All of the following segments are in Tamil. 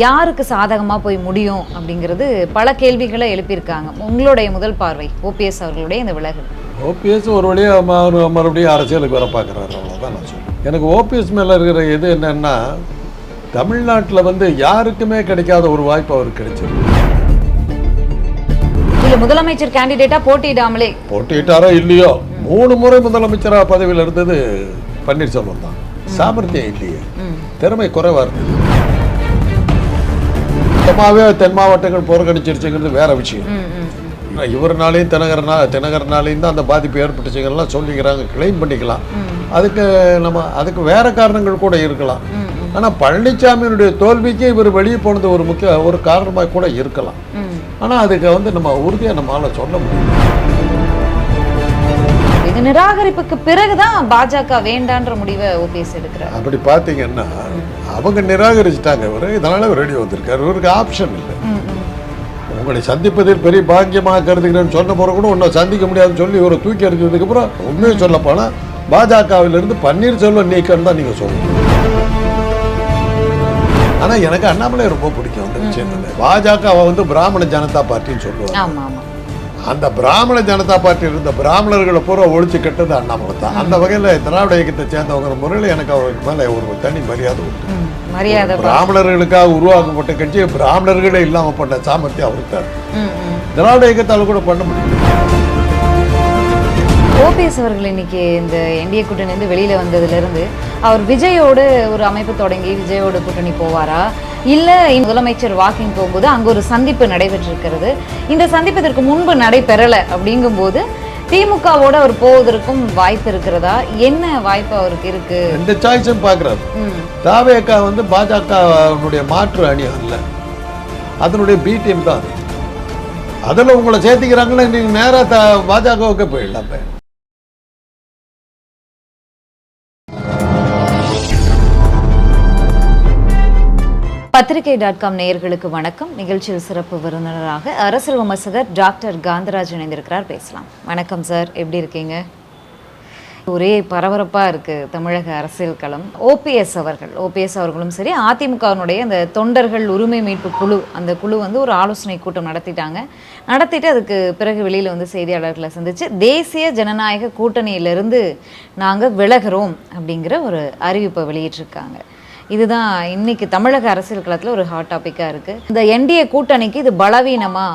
யாருக்கு சாதகமா போய் முடியும் அப்படிங்கிறது பல கேள்விகளை எழுப்பியிருக்காங்க. உங்களுடைய முதல் பார்வை ஓபிஎஸ் அவர்களுடைய இந்த விலகல். ஓபிஎஸ் ஒரு வழியாக மறு மறுபடியும் அரசியலுக்கு வர பார்க்குறாரு. அவ்வளோதான் நான் சொல்லுவேன் எனக்கு ஓபிஎஸ் மேலே இருக்கிற இது என்னன்னா தமிழ்நாட்டில் வந்து யாருக்குமே கிடைக்காத ஒரு வாய்ப்பு அவருக்கு கிடைச்சிருக்கு. இல்ல முதலமைச்சர் கேண்டிடேட்டா போட்டியிடாமலே. போட்டிட்டாரோ இல்லையோ? மூணு முறை முதலமைச்சராக பதவியில் இருந்தது பன்னீர்செல்வம் தான். சாமர்த்தியம் இல்லையே. திறமை குறைவாக இருந்தது. மொத்தமாகவே தென் மாவட்டங்கள் புறக்கணிச்சிருச்சுங்கிறது வேற விஷயம். இவர்னாலையும் தினகரனா தினகரனாலையும் தான் அந்த பாதிப்பு ஏற்பட்டுச்சுங்கெல்லாம் சொல்லிக்கிறாங்க கிளைம் பண்ணிக்கலாம். அதுக்கு நம்ம அதுக்கு வேற காரணங்கள் கூட இருக்கலாம். ஆனால் பழனிசாமியினுடைய தோல்விக்கு இவர் வெளியே போனது ஒரு முக்கிய ஒரு காரணமாக கூட இருக்கலாம். ஆனால் அதுக்கு வந்து நம்ம உறுதியாக நம்மளால சொல்ல முடியும் இது நிராகரிப்புக்கு பிறகுதான் பாஜக வேண்டான்ற முடிவை ஓபிஎஸ் எடுக்கிறார். அப்படி பார்த்தீங்கன்னா அவங்க நிராகரிச்சிட்டாங்க. இவர் இதனால ரெடி வந்திருக்காரு. இவருக்கு ஆப்ஷன் இல்லை. உங்களை சந்திப்பதில் பெரிய பாக்கியமாக கருதுகிறேன்னு சொன்ன பிறகு கூட உன்னை சந்திக்க முடியாதுன்னு சொல்லி இவரை தூக்கி எறிஞ்சதுக்கு அப்புறம் உண்மையை சொல்ல போனால் பாஜகவிலிருந்து பன்னீர்செல்வம் நீக்கன்னு தான் நீங்கள் சொல்லணும் ஆனால் எனக்கு அண்ணாமலை ரொம்ப பிடிக்கும். அந்த விஷயத்துல. பாஜகவை வந்து பிராமண ஜனதா பார்ட்டின்னு சொல்லுவாங்க. அந்த பிராமண ஜனதா பார்ட்டி இருந்த பிராமணர்களை பூரா ஒழிச்சு கெட்டது அண்ணாமலை தான் அந்த வகையில் திராவிட இயக்கத்தை சேர்ந்தவங்கிற முறையில் எனக்கு அவருக்கு மேலே ஒரு தனி மரியாதை உண்டு. மரியாதை பிராமணர்களுக்காக உருவாக்கப்பட்ட கட்சி பிராமணர்களே இல்லாமல் பண்ண சாமர்த்தியம் அவருக்கு தான். திராவிட இயக்கத்தால் கூட பண்ண முடியும். ஓபிஎஸ் அவர்கள் இன்னைக்கு இந்த என்டிஏ கூட்டணிலேருந்து வெளியில வந்ததுல இருந்து அவர் விஜயோடு ஒரு அமைப்பு தொடங்கி விஜயோடு கூட்டணி போவாரா? இல்ல முதலமைச்சர் வாக்கிங் போகும்போது அங்க ஒரு சந்திப்பு நடைபெற்றிருக்கிறது. இந்த சந்திப்பு இதற்கு முன்பு நடைபெறல அப்படிங்கும்போது திமுகவோட அவர் போவதற்கும் வாய்ப்பு இருக்கிறதா? என்ன வாய்ப்பு அவருக்கு இருக்கு? ரெண்டு சாய்ஸும் பார்க்குறாரு. ம், தாவேக்கா வந்து பாஜகனுடைய மாற்று அணி அல்ல அதனுடைய பி டீம் தான். அது அதில் உங்களை சேர்த்திக்கிறாங்களே? நீங்கள் நேராக த பாஜகவுக்கு போயிடலாமே. பத்திரிகை டாட் காம் நேயர்களுக்கு வணக்கம். நிகழ்ச்சியில் சிறப்பு விருந்தினராக அரசியல் விமர்சகர் டாக்டர் காந்தராஜ் இணைந்திருக்கிறார். பேசலாம். வணக்கம் சார். எப்படி இருக்கீங்க? ஒரே பரபரப்பாக இருக்குது தமிழக அரசியல் களம். ஓபிஎஸ் அவர்கள் ஓபிஎஸ் அவர்களும் சரி அதிமுகவினுடைய அந்த தொண்டர்கள் உரிமை மீட்பு குழு அந்த குழு வந்து ஒரு ஆலோசனை கூட்டம் நடத்திட்டாங்க. நடத்திட்டு அதுக்கு பிறகு வெளியில் வந்து செய்தியாளர்களை சந்தித்து தேசிய ஜனநாயக கூட்டணியிலிருந்து நாங்கள் விலகிறோம் அப்படிங்கிற ஒரு அறிவிப்பை வெளியிட்டிருக்காங்க. இதுதான் இன்னைக்கு தமிழக அரசியல் களத்தில் ஒரு ஹாட் டாப்பிக்காக இருக்குது இந்த என்டிஏ கூட்டணிக்கு இது பலவீனமா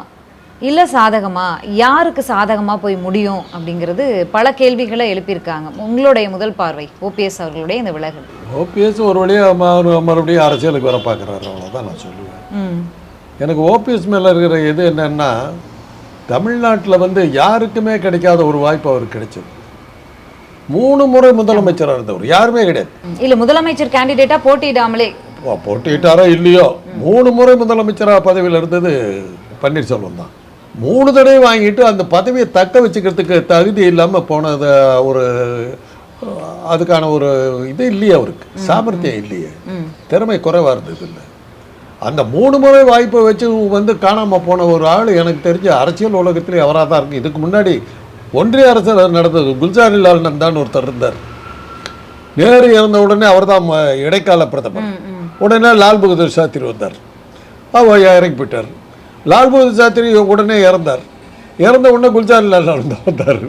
இல்லை சாதகமா? யாருக்கு சாதகமாக போய் முடியும் அப்படிங்கிறது பல கேள்விகளை எழுப்பியிருக்காங்க. உங்களுடைய முதல் பார்வை ஓபிஎஸ் அவர்களுடைய இந்த விலகல். ஓபிஎஸ் ஒரு வழியாக மறு மறுபடியும் அரசியலுக்கு வர பார்க்குறாரு. அவ்வளோதான் நான் சொல்லுவேன். எனக்கு ஓபிஎஸ் மேலே இருக்கிற இது என்னன்னா தமிழ்நாட்டில் வந்து யாருக்குமே கிடைக்காத ஒரு வாய்ப்பு அவருக்கு கிடைச்சது. மூணு முறை முதலமைச்சராக இருந்தவர். யாருமே கிடையாது. இல்லை முதலமைச்சர் கேண்டிடேட்டாக போட்டியிடாமலே. போட்டியிட்டாரோ இல்லையோ? மூணு முறை முதலமைச்சராக பதவியில் இருந்தது பன்னீர்செல்வம் தான். மூணு தடவை வாங்கிட்டு அந்த பதவியை தக்க வச்சுக்கிறதுக்கு தகுதி இல்லாமல் போனது ஒரு அதுக்கான ஒரு இது இல்லையே அவருக்கு. சாமர்த்தியம் இல்லையே. திறமை குறைவாக இருந்தது இல்லை. அந்த மூணு முறை வாய்ப்பை வச்சு வந்து காணாமல் போன ஒரு ஆள் எனக்கு தெரிஞ்ச அரசியல் உலகத்திலே அவராக தான் இருக்கு. இதுக்கு முன்னாடி ஒன்றிய அரசு நடந்தது குல்சாரிலால் நந்தான் ஒருத்தர் இருந்தார். நேரு இறந்த உடனே அவர் தான் இடைக்கால பிரதமர். உடனே லால் பகதூர் சாஸ்திரி வந்தார். அவர் இறங்கி போயிட்டார். லால் பகதூர் சாஸ்திரி உடனே இறந்தார். இறந்த உடனே குல்ஜாரிலால் நந்தா வந்தார்.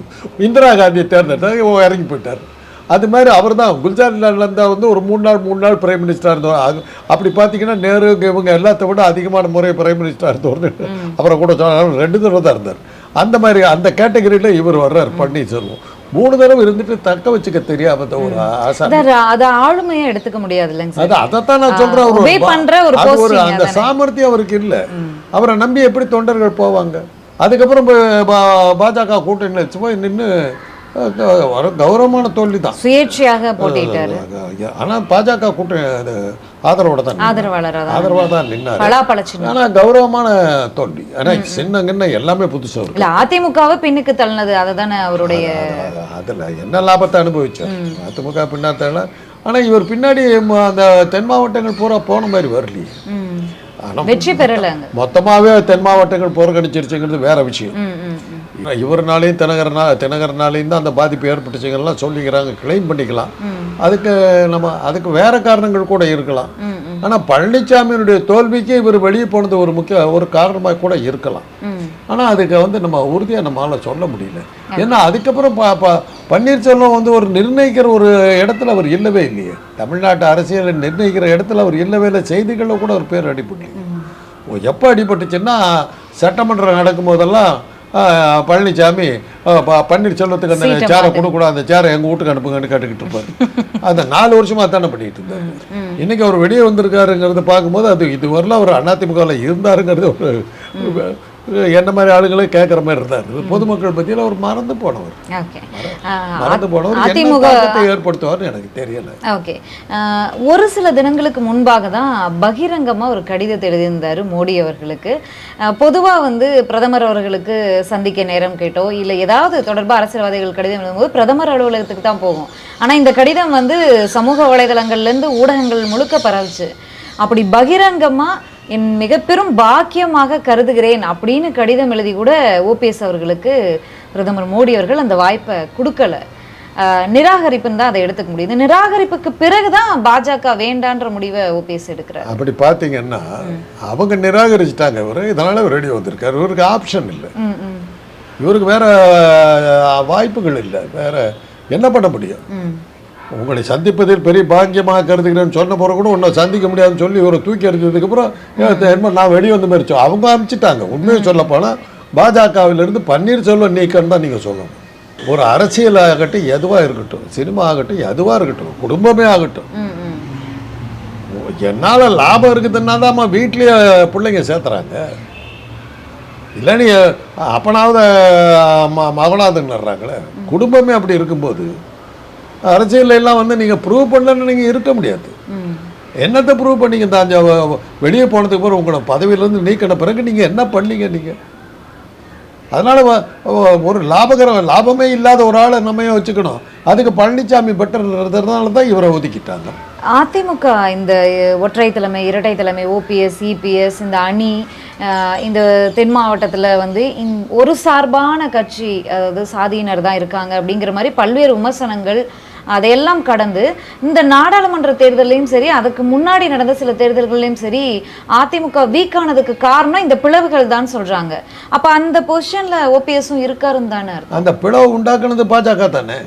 இந்திரா காந்தியை தேர்ந்தெடுத்தார். இறங்கி போயிட்டார். அது மாதிரி அவர் தான் குல்ஜாரிலால் நந்தா வந்து ஒரு மூணு நாள் மூணு நாள் பிரைம் மினிஸ்டராக இருந்தவர். அது அப்படி பார்த்தீங்கன்னா நேரு இவங்க எல்லாத்த விட அதிகமான முறை பிரைம் மினிஸ்டராக இருந்தவர் அப்புறம் கூட ரெண்டு தடவை தான் இருந்தார். அந்த மாதிரி அந்த கேட்டகரியில் இவர் வர்றார் பன்னீர்செல்வம் மூணு தடவை இருந்துட்டு தக்க வச்சுக்க தெரியாத ஒரு ஆசை. அதை ஆளுமையை எடுத்துக்க முடியாது இல்லைங்க அது அதைத்தான் நான் சொல்றேன் ஒரு ஒரு அந்த? சாமர்த்தியம் அவருக்கு இல்ல. அவரை நம்பி எப்படி தொண்டர்கள் போவாங்க? அதுக்கப்புறம் பாஜக கூட்டணியில் போய் நின்று கௌரவமான தோல்வி தான் சுயேட்சையாக போட்டியிட்டாரு. ஆனா பாஜக கூட்டணி ஆதரவோட தான். ஆதரவாளராக தான் நின்னாரு. ஆனா கௌரவமான தோல்வி. ஆனா சின்ன கிண்ண எல்லாமே புதுசா இருக்கு. இல்ல அதிமுகவை பின்னுக்கு தள்ளினது அதை தானே அவருடைய அதுல என்ன லாபத்தை அனுபவிச்சார் அதிமுக பின்னாத்தால ஆனா இவர் பின்னாடி அந்த தென் மாவட்டங்கள் பூரா போன மாதிரி வரலையே. ம், ஆனா வெற்றி பெறலைங்க. மொத்தமாவே தென் மாவட்டங்கள் புறக்கணிச்சிருச்சுங்கிறது வேற விஷயம். இவர்னாலையும் தினகரனா தினகரனாலையும் தான் அந்த பாதிப்பு ஏற்பட்டுச்சுங்கெல்லாம் சொல்லிக்கிறாங்க. கிளைம் பண்ணிக்கலாம். அதுக்கு நம்ம அதுக்கு வேற காரணங்கள் கூட இருக்கலாம். ஆனால் பழனிசாமியினுடைய தோல்விக்கு இவர் வெளியே போனது ஒரு முக்கிய ஒரு காரணமாக கூட இருக்கலாம். ஆனால் அதுக்கு வந்து நம்ம உறுதியாக நம்மளால் சொல்ல முடியல. ஏன்னா அதுக்கப்புறம் பன்னீர்செல்வம் வந்து ஒரு நிர்ணயிக்கிற ஒரு இடத்துல அவர் இல்லவே இல்லையே. தமிழ்நாட்டு அரசியலை நிர்ணயிக்கிற இடத்துல அவர் இல்லவே இல்லை. செய்திகளில் கூட ஒரு பேர் அடிபட்டு. எப்போ அடிபட்டுச்சுன்னா சட்டமன்றம் நடக்கும்போதெல்லாம் ஆ, பழனிசாமி பன்னீர்செல்வத்துக்கு அந்த சேரை கொடுக்கூடாது அந்த சேரை எங்கள் வீட்டுக்கு அனுப்புங்கன்னு கேட்டுக்கிட்டு இருப்பார். அந்த நாலு வருஷமா தானே பண்ணிட்டு இருந்தார். இன்னைக்கு அவர் வெளியே வந்திருக்காருங்கிறத பார்க்கும்போது அது இதுவரையிலும் அவர் அதிமுகவில் இருந்தாருங்கிறது ஒரு என்ன மாதிரி ஆளுங்களே கேட்குற மாதிரி இருந்தார். பொதுமக்கள் மத்தியில் அவர் மறந்து போனவர். மறந்து போனவர். அதிமுக ஏற்படுத்துவார்னு எனக்கு தெரியல. ஓகே. ஒரு சில தினங்களுக்கு முன்பாக தான் பகிரங்கமாக ஒரு கடிதத்தை எழுதியிருந்தார் மோடி அவர்களுக்கு. பொதுவாக வந்து பிரதமர் அவர்களுக்கு சந்திக்க நேரம் கேட்டோ இல்லை ஏதாவது தொடர்பாக அரசியல்வாதிகள் கடிதம் எழுதும்போது பிரதமர் அலுவலகத்துக்கு தான் போகும் ஆனால் இந்த கடிதம் வந்து சமூக வலைதளங்கள்லேருந்து ஊடகங்கள் முழுக்க பரவுச்சு. அப்படி பகிரங்கமாக என் மிக பெரும் பாக்கியமாக கருதுகிறேன் அப்படின்னு கடிதம் எழுதி கூட ஓபிஎஸ் அவர்களுக்கு பிரதமர் மோடி அவர்கள் அந்த வாய்ப்பை கொடுக்கல. நிராகரிப்புன்னு தான் அதை எடுத்துக்க முடியுது. நிராகரிப்புக்கு பிறகுதான் பாஜக வேண்டான்ற முடிவை ஓபிஎஸ் எடுக்கிறார். அப்படி பார்த்தீங்கன்னா அவங்க நிராகரிச்சிட்டாங்க இவர். இதனால ரெடி வந்திருக்காரு. இவருக்கு ஆப்ஷன் இல்லை. இவருக்கு வேற வாய்ப்புகள் இல்லை. வேற என்ன பண்ண முடியும்? உங்களை சந்திப்பதில் பெரிய பாக்கியமாக கருதுகிறேன்னு சொன்ன பிறகு கூட உன்னை சந்திக்க முடியாதுன்னு சொல்லி இவரை தூக்கி எறிஞ்சதுக்கப்புறம் என்ன நான் வெளியே வந்து சொ- அவங்க அனுப்பிச்சிட்டாங்க உண்மையை சொல்ல போனால் பாஜகவிலிருந்து பன்னீர்செல்வம் நீக்கன்னு தான் நீங்கள் சொல்லணும். ஒரு அரசியல் ஆகட்டும் எதுவாக இருக்கட்டும் சினிமா ஆகட்டும் எதுவாக இருக்கட்டும் குடும்பமே ஆகட்டும். என்னால் லாபம் இருக்குதுன்னா தான் வீட்லேயே பிள்ளைங்க சேர்த்துறாங்க. இல்லை நீ அப்பனாவது மகனாவதுன்னுறாங்களே குடும்பமே அப்படி இருக்கும்போது அரசியல்ல எல்லாம் வந்து நீங்கள் ப்ரூவ் பண்ணலன்னு நீங்கள் இருக்க முடியாது. என்னத்தை ப்ரூவ் பண்ணீங்க? வ- வெளியே போனதுக்கு பிறகு உங்களை பதவியிலேருந்து நீக்கின பிறகு நீங்கள் என்ன பண்ணீங்க நீங்கள் அதனால் ஒரு லாபகர லாபமே இல்லாத ஒரு ஆளை நம்ம வச்சுக்கணும்? அதுக்கு பழனிசாமி பெட்டர்ன்றதுனால தான் இவரை ஒதுக்கிட்டாங்க. அதிமுக இந்த ஒற்றை தலைமை இரட்டை தலைமை ஓபிஎஸ் இபிஎஸ் இந்த அணி இந்த தென் மாவட்டத்தில் வந்து இந்- ஒரு சார்பான கட்சி அதாவது சாதியினர் தான் இருக்காங்க அப்படிங்கிற மாதிரி பல்வேறு விமர்சனங்கள் அதையெல்லாம் கடந்து இந்த நாடாளுமன்ற தேர்தலையும் சரி அதுக்கு முன்னாடி நடந்த சில தேர்தல்கள்லையும் சரி அதிமுக வீக் ஆனதுக்கு காரணம் இந்த பிளவுகள் தான் சொல்றாங்க. அப்ப அந்த பொசிஷன்ல ஓபிஎஸும் இருக்காருன்னு தானே அந்த பிளவு உண்டாக்குனது பாஜக தானே?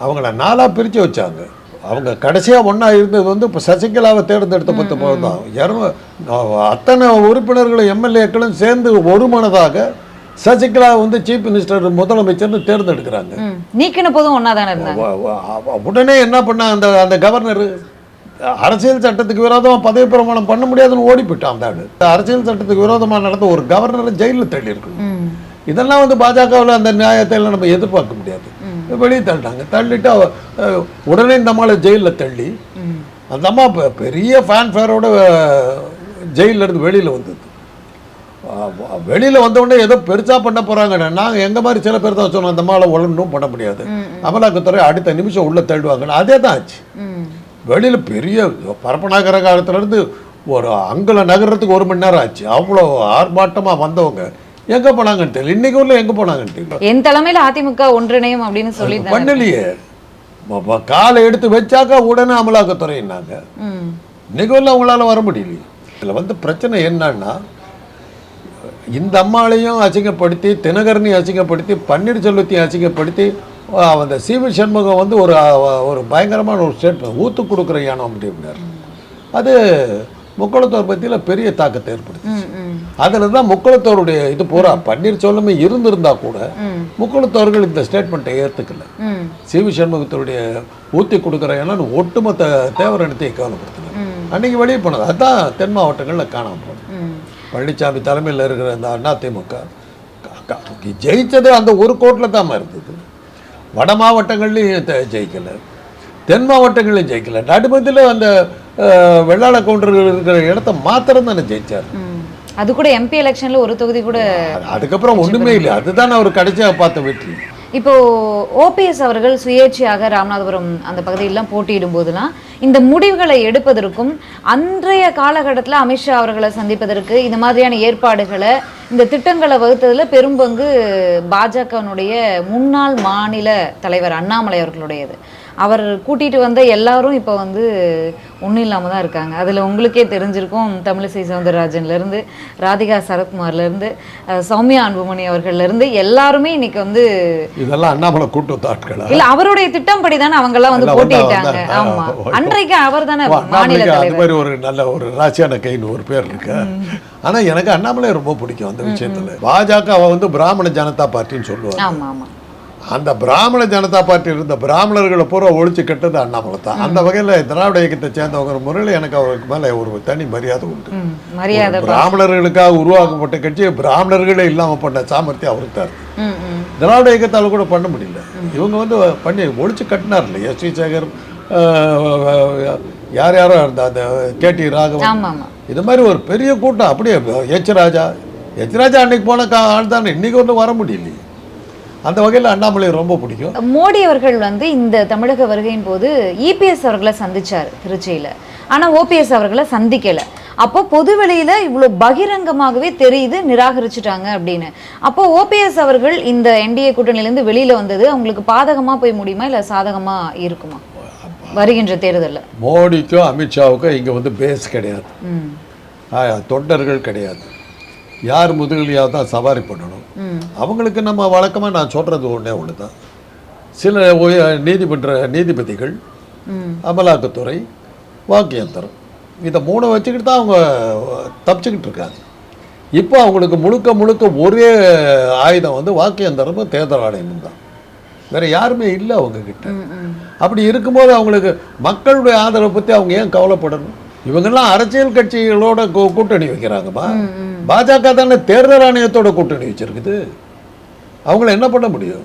அவங்கள நாலாக பிரித்து வச்சாங்க. அவங்க கடைசியாக ஒன்றா இருந்தது வந்து இப்போ சசிகலாவை தேர்ந்தெடுத்த பத்து போது தான். இரநூ அத்தனை உறுப்பினர்களும் எம்எல்ஏக்களும் சேர்ந்து ஒரு மனதாக சசிகலா வந்து சீஃப் மினிஸ்டர் முதலமைச்சர்னு தேர்ந்தெடுக்கிறாங்க. நீக்கின போதும் தானே இருந்தாங்க? உடனே என்ன பண்ண அந்த அந்த கவர்னர்? அரசியல் சட்டத்துக்கு விரோதமாக பதவி பிரமாணம் பண்ண முடியாதுன்னு ஓடி போயிட்டான் அந்த ஆளு. அரசியல் சட்டத்துக்கு விரோதமாக நடந்த ஒரு கவர்னரை ஜெயிலில் தள்ளி இருக்கணும் இதெல்லாம் வந்து பாஜகவில் அந்த நியாயத்தை எல்லாம் நம்ம எதிர்பார்க்க முடியாது. வெளியே தள்ளிட்டாங்க. தள்ளிட்டு அவ உடனே இந்த அம்மாவை ஜெயிலில் தள்ளி அந்த அம்மா பெரிய ஃபேன்ஃபேரோட இருந்து வெளியில் வந்தது. வெளியில் வந்த உடனே ஏதோ பெருசாக பண்ண போகிறாங்க நாங்கள் எங்கள் மாதிரி சில பேர் தான் சொன்னோம் அந்த அம்மாவை ஒன்றும் பண்ண முடியாது. அமலாக்கத்துறை அடுத்த நிமிஷம் உள்ளே தள்ளுவாங்கன்னு. அதே தான் ஆச்சு. வெளியில் பெரிய பரப்பநாகர காலத்துலேருந்து ஒரு அங்குல நகரத்துக்கு ஒரு மணி நேரம் ஆச்சு. அவ்வளோ ஆர்ப்பாட்டமாக வந்தவங்க. எங்கே போனாங்கன்னு தெரியல. இன்னைக்கு உள்ள எங்கே போனாங்கன்னு தெரியல. என் தலைமையில அதிமுக ஒன்றிணையும் அப்படின்னு சொல்லி பண்ணலையே. காலை எடுத்து வச்சாக்கா உடனே அமலாக்கத்துறையினாங்க இன்னைக்கு வரல அவங்களால வர முடியலையே. இதில் வந்து பிரச்சனை என்னன்னா இந்த அம்மாளையும் அசிங்கப்படுத்தி தினகரனையும் அசிங்கப்படுத்தி பன்னீர்செல்வத்தையும் அசிங்கப்படுத்தி அஹ், அந்த சிவி சண்முகம் வந்து ஒரு ஒரு பயங்கரமான ஒரு ஸ்டேட்மெண்ட் ஊத்து கொடுக்குற யானம் அப்படின்னார். அது முக்குளத்தோர் பற்றியில் பெரிய தாக்கத்தை ஏற்படுத்தி ம் ம். அதில் தான் முக்குளத்தோருடைய இது பூரா பன்னீர்செல்வமே இருந்திருந்தா கூட ம். முக்குளத்தோர்கள் இந்த ஸ்டேட்மெண்ட்டை ஏற்றுக்கல சிவி சண்முகத்துடைய ஊத்தி கொடுக்குற ஏன்னா ஒட்டுமொத்த தேவரணத்தையும் கவனப்படுத்தினார் ம். அன்னைக்கு வெளியே போனது. அதான் தென் மாவட்டங்களில் காணாம போனது. பழனிசாமி தலைமையில் இருக்கிற அந்த அதிமுக க- க- ஜெயிச்சது அந்த ஒரு கோட்டில் தான் இருந்தது. வட மாவட்டங்கள்லையும் ஜெயிக்கல. தென் மாவட்டங்களையும் ஜெயிக்கல. நடுமதியில் அந்த வெள்ளாள கவுண்டர்கள் இருக்கிற இடத்த மாத்திரம் தானே ஜெயிச்சார். ம். அது கூட எம்பி எலெக்ஷன்ல ஒரு தொகுதி கூட அது- அதுக்கப்புறம் ஒண்ணுமே இல்லை. அதுதான் அவர் கடைசியாக பார்த்த வெற்றி. இப்போ ஓபிஎஸ் அவர்கள் சுயேட்சையாக ராமநாதபுரம் அந்த பகுதியெல்லாம் போட்டியிடும் போதெல்லாம் இந்த முடிவுகளை எடுப்பதற்கும் அன்றைய காலகட்டத்தில் அமித்ஷா அவர்களை சந்திப்பதற்கு இந்த மாதிரியான ஏற்பாடுகளை இந்த திட்டங்களை வகுத்ததுல பெரும்பங்கு பாஜகவினுடைய முன்னாள் மாநில தலைவர் அண்ணாமலை அவர்களுடையது. அவர் கூட்டிட்டு வந்த எல்லாரும் இப்போ வந்து ஒன்றும் இல்லாமல் தான் இருக்காங்க. அதில் உங்களுக்கே தெரிஞ்சிருக்கும் தமிழிசை சவுந்தரராஜன்லேருந்து ராதிகா சரத்குமார்லேருந்து சௌமியா அன்புமணி அவர்கள்லேருந்து எல்லாருமே இன்னைக்கு வந்து இதெல்லாம் அண்ணாமலை கூட்டு ஆட்களா? இல்ல அவருடைய திட்டம் படி தானே அவங்க எல்லாம் வந்து எல்லாம் வந்தா- போட்டியிட்டாங்க வந்தா- ஆமா. ஓ, அன்றைக்கு அவர் தானே மாநில அது மாதிரி ஒரு நல்ல ஒரு ராசியான கைன்னு ஒரு பேர் இருக்கு. ஆனா எனக்கு அண்ணாமலை ரொம்ப பிடிக்கும் அந்த விஷயத்துல. பாஜக வந்து பிராமண ஜனதா பார்ட்டின்னு சொல்லுவாங்க. ஆமா ஆமா. அந்த பிராமண ஜனதா பார்ட்டி இருந்த பிராமணர்களை பூரா ஒழிச்சு கட்டது அண்ணாமலை தான் அந்த வகையில திராவிட இயக்கத்தை சேர்ந்தவங்க முறையில் எனக்கு அவருக்கு மேல ஒரு தனி மரியாதை உண்டு. பிராமணர்களுக்காக உருவாக்கப்பட்ட கட்சி பிராமணர்களே இல்லாம பண்ண சாமர்த்தியம் அவருக்கு தான் திராவிட இயக்கத்தால் கூட பண்ண முடியல. இவங்க வந்து பண்ணி ஒழிச்சு கட்டினார் இல்லை எஸ் வி சேகர் அஹ், யார் யாரோ இருந்தா அந்த கேடி ராகவன். ஆமா ஆமா. இது மாதிரி ஒரு பெரிய கூட்டம். அப்படியே எச் ராஜா எச் ராஜா அன்னைக்கு போன கா ஆள் தானே. இன்னைக்கு ஒன்றும் வர முடியலையே. அந்த வகையில் அண்ணாமலை ரொம்ப பிடிக்கும். மோடி அவர்கள் வந்து இந்த தமிழக வருகையின் போது இபிஎஸ் அவர்களை சந்திச்சார் திருச்சியில. ஆனா ஓபிஎஸ் அவர்களை சந்திக்கல. அப்போ பொதுவெளியில இவ்வளவு பகிரங்கமாகவே தெரியுது நிராகரிச்சுட்டாங்க அப்படின்னு. அப்போ ஓபிஎஸ் அவர்கள் இந்த என்டிஏ கூட்டணியிலேருந்து வெளியில வந்தது அவங்களுக்கு பாதகமா போய் முடியுமா இல்ல சாதகமா இருக்குமா? வருகின்ற தேர்தல்ல. மோடிக்கும் அமித்ஷாவுக்கும் இங்கே வந்து பேஸ் கிடையாது. தொண்டர்கள் கிடையாது. யார் முதுகலியாக தான் சவாரி பண்ணணும்? அவங்களுக்கு நம்ம வழக்கமாக நான் சொல்கிறது ஒன்றே ஒன்று தான் சில நீதிமன்ற நீதிபதிகள் அமலாக்கத்துறை வாக்கியந்தரம் இதை மூணை வச்சுக்கிட்டு தான் அவங்க தப்பிச்சுக்கிட்டு இருக்காங்க. இப்போ அவங்களுக்கு முழுக்க முழுக்க ஒரே ஆயுதம் வந்து வாக்கியந்தரமும் தேர்தல் ஆணையமும் தான். வேற யாருமே இல்லை அவங்க கிட்ட ம் ம். அப்படி இருக்கும்போது அவங்களுக்கு மக்களுடைய ஆதரவை பற்றி அவங்க ஏன் கவலைப்படணும்? இவங்கெல்லாம் அரசியல் கட்சிகளோட கூட்டணி வைக்கிறாங்கம்மா பாஜக தானே தேர்தல் ஆணையத்தோட கூட்டணி வச்சிருக்குது. அவங்கள என்ன பண்ண முடியும்?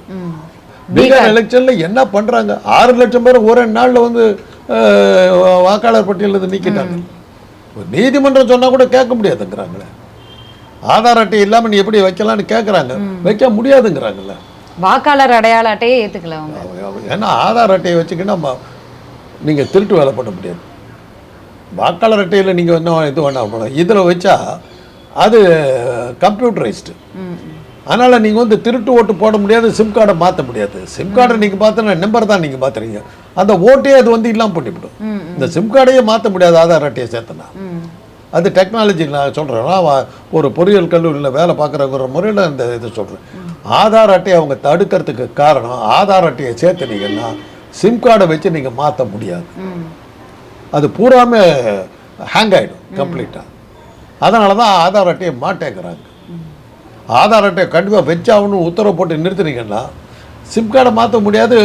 பீகார். எலெக்ஷன்ல என்ன பண்றாங்க? ஆறு லட்சம் பேர் ஒரே நாள்ல வந்து வாக்காளர் பட்டியலிருந்து நீக்கிட்டாங்க. நீதிமன்றம் சொன்னா கூட கேட்க முடியாதுங்கிறாங்களே. ஆதார் அட்டை இல்லாம நீ எப்படி வைக்கலாம்னு கேட்குறாங்க வைக்க முடியாதுங்கிறாங்கல்ல. வாக்காளர் அடையாள அட்டையே அவங்க- ஏன்னா ஆதார் அட்டையை வச்சுக்கின்னா ம- நீங்க திருட்டு வேலை பண்ண முடியாது. வாக்காளர் அட்டையில் நீங்க என்ன இது வேணா பண்ணலாம் இதில் வச்சா அது கம்ப்யூட்டரைஸ்டு. அதனால நீங்க வந்து திருட்டு ஓட்டு போட முடியாது சிம் கார்டை மாற்ற முடியாது. சிம் கார்டை நீங்க பார்த்தா நம்பர் தான் நீங்க மாத்துறீங்க. அந்த ஓட்டே அது வந்து இல்லாம பண்ணிவிடும் இந்த சிம் கார்டையே மாற்ற முடியாது ஆதார் அட்டையை சேர்த்தனா. அது டெக்னாலஜி நான் சொல்கிறேன் நான் வா- ஒரு பொறியியல் கல்லூரியில் வேலை பார்க்குறங்கிற முறையில் இந்த இதை சொல்கிறேன் ஆதார் அட்டையை அவங்க தடுக்கிறதுக்கு காரணம் ஆதார் அட்டையை சேர்த்துனீங்கன்னா சிம் கார்டை வச்சு நீங்கள் மாற்ற முடியாது. அது பூராமே ஹேங் ஆகிடும் கம்ப்ளீட்டாக அதனால தான் ஆதார் அட்டையை மாட்டேங்கிறாங்க. ஆதார் அட்டையை கண்டிப்பாக வச்சாகணும் உத்தரவு போட்டு நிறுத்துனீங்கன்னா சிம் கார்டை மாற்ற முடியாது.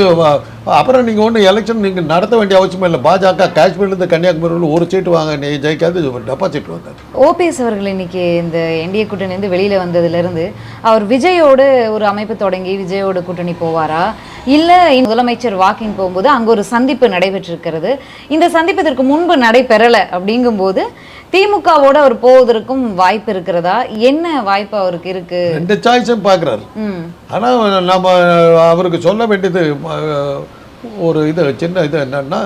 அப்புறம் நீங்கள் ஒன்றும் எலெக்ஷன் நீங்கள் நடத்த வேண்டிய அவசியமே இல்லை. பாஜக காஷ்மீர்லேருந்து கன்னியாகுமரி ஒரு சீட்டு வாங்க நீ ஜெயிக்காது டெபாசிட் வந்தார். ஓபிஎஸ் அவர்கள் இன்னைக்கு இந்த என்டிஏ கூட்டணி வெளியில் வந்ததுலேருந்து அவர் விஜயோடு ஒரு அமைப்பு தொடங்கி விஜயோடு கூட்டணி போவாரா? இல்லை முதலமைச்சர் வாக்கிங் போகும்போது அங்கே ஒரு சந்திப்பு நடைபெற்றிருக்கிறது. இந்த சந்திப்பு இதற்கு முன்பு நடைபெறலை அப்படிங்கும்போது திமுகவோட அவர் போவதற்கும் வாய்ப்பு இருக்கிறதா? என்ன வாய்ப்பு அவருக்கு இருக்கு? ரெண்டு சாய்ஸும் பார்க்குறாரு. ஆனால் நம்ம அவருக்கு சொல்ல வேண்டியது ஒரு இது சின்ன இது என்னன்னா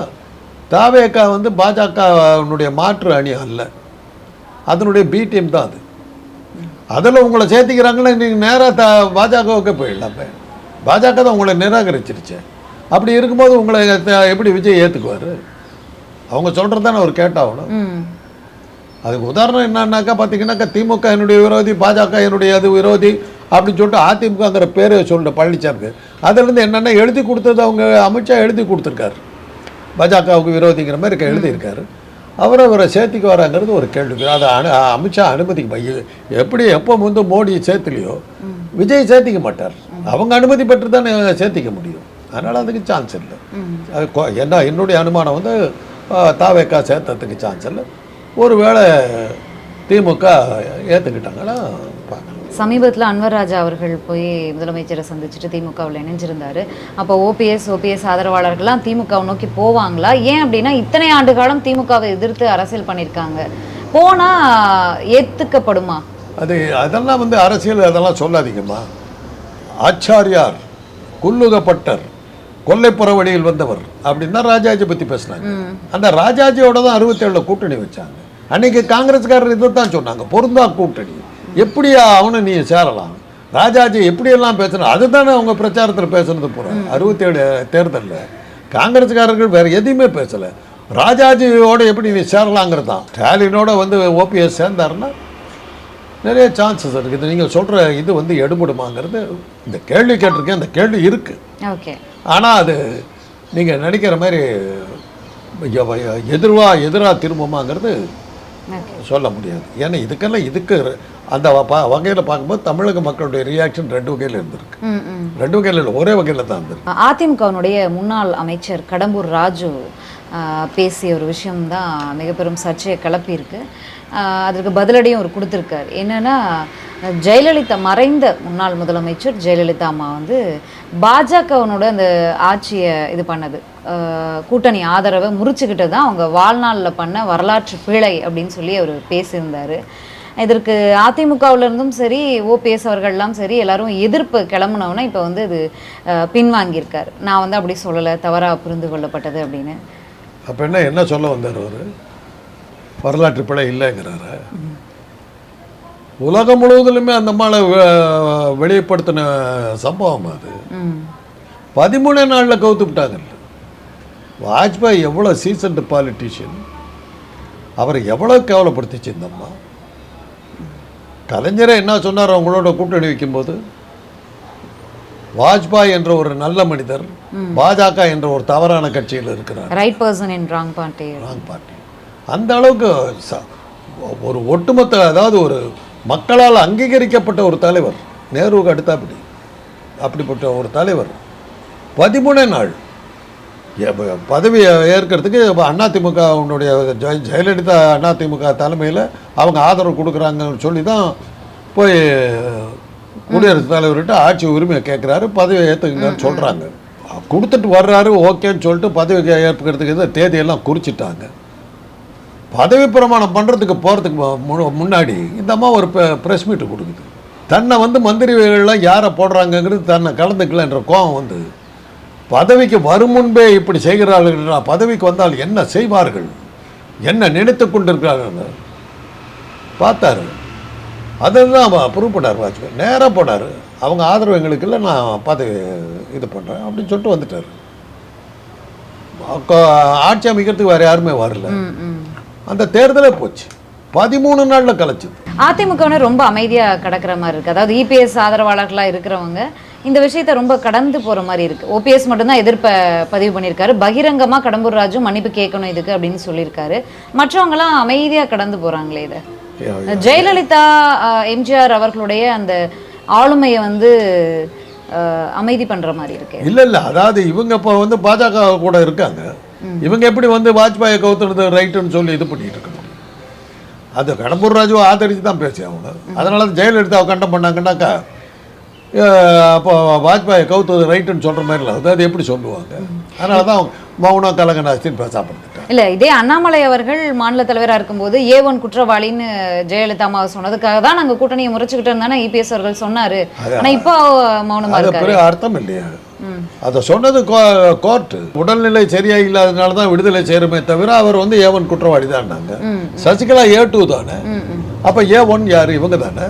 தாவேக்கா வந்து பாஜகனுடைய மாற்று அணி அல்ல. அதனுடைய பி டீம் தான் அது. அதில் உங்களை சேர்த்திக்கிறாங்கன்னா நீங்கள் நேராக த பாஜகவுக்கு போயிடலாமே பாஜக தான் உங்களை நிராகரிச்சிருச்சு. அப்படி இருக்கும்போது உங்களை எப்படி விஜய் ஏற்றுக்குவார் அவங்க சொல்கிறது தானே அவர் கேட்டாகணும். அதுக்கு உதாரணம் என்னன்னாக்கா பார்த்தீங்கன்னாக்கா திமுக என்னுடைய விரோதி பாஜக என்னுடைய அது விரோதி அப்படின்னு சொல்லிட்டு அதிமுகங்கிற பேரை சொல்லிட்டு பழனிசாமிக்கு அதுலேருந்து என்னென்ன எழுதி கொடுத்தது அவங்க அமித்ஷா எழுதி கொடுத்துருக்காரு. பாஜகவுக்கு விரோதிங்கிற மாதிரி எழுதியிருக்காரு. அவரை அவரை சேர்த்திக்கு வராங்கிறது ஒரு கேள்வி. அதை அனு அமித்ஷா அனுமதிக்க எப்படி எப்போ வந்து மோடி சேர்த்துலையோ விஜய் சேர்த்திக்க மாட்டார். அவங்க அனுமதி பெற்று தானே சேர்த்திக்க முடியும். அதனால் அதுக்கு சான்ஸ் இல்லை. அது என்ன என்னுடைய அனுமானம் வந்து தாவேக்கா சேர்த்ததுக்கு சான்ஸ் இல்லை. ஒருவேளை திமுக ஏற்றுக்கிட்டாங்கன்னா சமீபத்தில் அன்வர் ராஜா அவர்கள் போய் முதலமைச்சரை சந்திச்சுட்டு திமுகவில் இணைஞ்சிருந்தாரு. அப்போ ஓபிஎஸ் ஓபிஎஸ் ஆதரவாளர்கள்லாம் திமுகவை நோக்கி போவாங்களா? ஏன் அப்படின்னா இத்தனை ஆண்டு காலம் திமுகவை எதிர்த்து அரசியல் பண்ணியிருக்காங்க. போனா ஏத்துக்கப்படுமா? அது அதெல்லாம் வந்து அரசியல் அதெல்லாம் சொல்லாதீங்கம்மா. ஆச்சாரியார் குல்லுகப்பட்டர் கொல்லைப்புற வழியில் வந்தவர் அப்படின்னு தான் ராஜாஜி பற்றி பேசுனாங்க அந்த ராஜாஜியோட தான் அறுபத்தேழில் கூட்டணி வச்சாங்க. அன்னைக்கு காங்கிரஸ்காரர் இதை தான் சொன்னாங்க. பொருந்தா கூட்டணி. எப்படியா அவனை நீ சேரலாம்? ராஜாஜி எப்படியெல்லாம் பேசணும் அதுதானே அவங்க பிரச்சாரத்தில் பேசுனது பூரா. அறுபத்தேழு தேர்தலில். காங்கிரஸ்காரர்கள் வேற எதையுமே பேசலை. ராஜாஜியோட எப்படி நீ சேரலாங்கிறது தான் ஸ்டாலினோட வந்து ஓபிஎஸ் சேர்ந்தாருன்னா நிறைய சான்சஸ் இருக்குது. நீங்கள் சொல்கிற இது வந்து எடுபடுமாங்கிறது இந்த கேள்வி கேட்டிருக்கேன். அந்த கேள்வி இருக்குது ஓகே. ஆனால் அது நீங்கள் நினைக்கிற மாதிரி எதிர்வா எதிராக திரும்புமாங்கிறது சொல்ல முடியாது. ஏன்னா இதுக்கெல்லாம் இதுக்கு அந்த வகையில் பார்க்கும்போது தமிழக மக்களுடைய ரியாக்ஷன் ரெண்டு வகையில் இருந்திருக்கு. ரெண்டு வகையில் ஒரே வகையில் தான் இருந்திருக்கு. அதிமுகவினுடைய முன்னாள் அமைச்சர் கடம்பூர் ராஜு பேசிய ஒரு விஷயம்தான் மிக பெரும் சர்ச்சையை கிளப்பியிருக்கு. அதற்கு பதிலடியும் அவர் கொடுத்துருக்காரு. என்னென்னா ஜெயலலிதா மறைந்த முன்னாள் முதலமைச்சர் ஜெயலலிதா அம்மா வந்து பாஜகவனோட அந்த ஆட்சியை இது பண்ணது. கூட்டணி ஆதரவை முறிச்சுக்கிட்டு தான் அவங்க வாழ்நாளில் பண்ண வரலாற்று பிழை அப்படின்னு சொல்லி அவர் பேசியிருந்தார். இதற்கு அதிமுகவிலிருந்தும் சரி ஓபிஎஸ் அவர்கள்லாம் சரி எல்லாரும் எதிர்ப்பு கிளம்புனவுன்னா இப்போ வந்து இது பின்வாங்கியிருக்கார். நான் வந்து அப்படி சொல்லலை தவறாக புரிந்து கொள்ளப்பட்டது அப்படின்னு. அப்போ என்ன என்ன சொல்ல வந்தார் அவர்? வரலாற்று பிழை இல்லைங்கிறாரு. உலகம் முழுவதிலுமே அந்த மாலை வெளிப்படுத்தின சம்பவம் அது. பதிமூணே நாளில் கவுத்து விட்டாங்கல்ல வாஜ்பாய் எவ்வளோ சீசன்டு பாலிட்டிஷியன் அவரை எவ்வளோ கேவலப்படுத்திச்சு இந்த அம்மா. கலைஞரே என்ன சொன்னார் அவங்களோட கூட்டணி வைக்கும்போது? வாஜ்பாய் என்ற ஒரு நல்ல மனிதர் பாஜக என்ற ஒரு தவறான கட்சியில் இருக்கிறார். Right person in wrong party wrong party அந்த அளவுக்கு ஒரு ஒட்டுமொத்த அதாவது ஒரு மக்களால் அங்கீகரிக்கப்பட்ட ஒரு தலைவர் நேருவுக்கு அடுத்தாப்படி அப்படிப்பட்ட ஒரு தலைவர். பதிமூணே நாள். எ- ப- பதவி ஏற்கிறதுக்கு அதிமுக அவனுடைய ஜெய ஜெயலலிதா அதிமுக தலைமையில் அவங்க ஆதரவு கொடுக்குறாங்கன்னு சொல்லி தான் போய் குடியரசுத் தலைவர்கிட்ட ஆட்சி உரிமையை கேட்குறாரு பதவி ஏற்றுங்கன்னு சொல்கிறாங்க கொடுத்துட்டு வர்றாரு ஓகேன்னு சொல்லிட்டு பதவி ஏற்கிறதுக்கு இந்த தேதியெல்லாம் குறிச்சிட்டாங்க. பதவி பிரமாணம் பண்ணுறதுக்கு போகிறதுக்கு முன்னாடி இந்த அம்மா ஒரு ப்ரெஸ் மீட்டு கொடுக்குது. தன்னை வந்து மந்திரிகள்லாம் யாரை போடுறாங்கங்கிறது தன்னை கலந்துக்கலன்ற கோபம் வந்து பதவிக்கு வரும் முன்பே இப்படி செய்கிறார்கள் பதவிக்கு வந்தால் என்ன செய்வார்கள் என்ன நினைத்து கொண்டிருக்கிறார்கள் பார்த்தாரு. அதுதான் ப்ரூவ் பண்ணார் வாஜ்பாய் நேராக போனார். அவங்க ஆதரவு எங்களுக்கு இல்லை நான் பதவி இது பண்ணுறேன் அப்படின்னு சொல்லிட்டு வந்துட்டார். ஆட்சி அமைக்கிறதுக்கு வேறு யாருமே வரல. அந்த தேர்தலே போச்சு. பதிமூணு நாளில் கலைச்சுது அதிமுகவினர் ரொம்ப அமைதியாக கிடக்கிற மாதிரி இருக்குது அதாவது இபிஎஸ் ஆதரவாளர்களாக இருக்கிறவங்க இந்த விஷயத்தை ரொம்ப கடந்து போகிற மாதிரி இருக்குது ஓபிஎஸ் மட்டும்தான் எதிர்ப்பை பதிவு பண்ணியிருக்காரு பகிரங்கமாக கடம்பூர் ராஜு மன்னிப்பு கேட்கணும் இதுக்கு அப்படின்னு சொல்லியிருக்காரு மற்றவங்கலாம் அமைதியாக கடந்து போகிறாங்களே இதை. ஜெயலலிதா எம்ஜிஆர் அவர்களுடைய அந்த ஆளுமையை வந்து அமைதி பண்ணுற மாதிரி இருக்கு. இல்லை இல்லை. அதாவது இவங்க இப்போ வந்து பாஜக கூட இருக்காங்க. இவங்க எப்படி வந்து வாஜ்பாயை கவுத்துறது ரைட்டுன்னு சொல்லி இது பண்ணிட்டு இருக்க முடியும்? அது கடம்பூர் ராஜுவை ஆதரித்து தான் பேசி அவங்க அதனால தான் ஜெயலலிதாவை கண்டம் பண்ணாங்கன்னாக்கா அப்போ வாஜ்பாயை கவுத்தது ரைட்டுன்னு சொல்கிற மாதிரி இல்லை அதாவது எப்படி சொல்லுவாங்க? அதனால தான் மௌனம் கலங்கநாஸ்தின்னு பேசாம இருந்துட்டாங்க இல்ல இதே அண்ணாமலை அவர்கள் மாநில தலைவரா இருக்கும்போது ஏ ஒன் குற்றவாளின்னு ஜெயலலிதா அம்மாவை சொன்னதுக்காக தான் நாங்க கூட்டணியை முறைச்சுக்கிட்டோம் தானே இபிஎஸ் அவர்கள் சொன்னாரு. ஆனா இப்போ மௌனமா அது இருக்காரு. பெரிய அர்த்தம் இல்லையா. அதை சொன்னது கோ- கோர்ட்டு. உடல்நிலை சரியா இல்லாதனால தான் விடுதலை செய்யறமே தவிர அவர் வந்து ஏ ஒன் குற்றவாளி தான்னாங்க. சசிகலா ஏ டூ தானே. அப்போ ஏ ஒன் யார்? இவங்க தானே.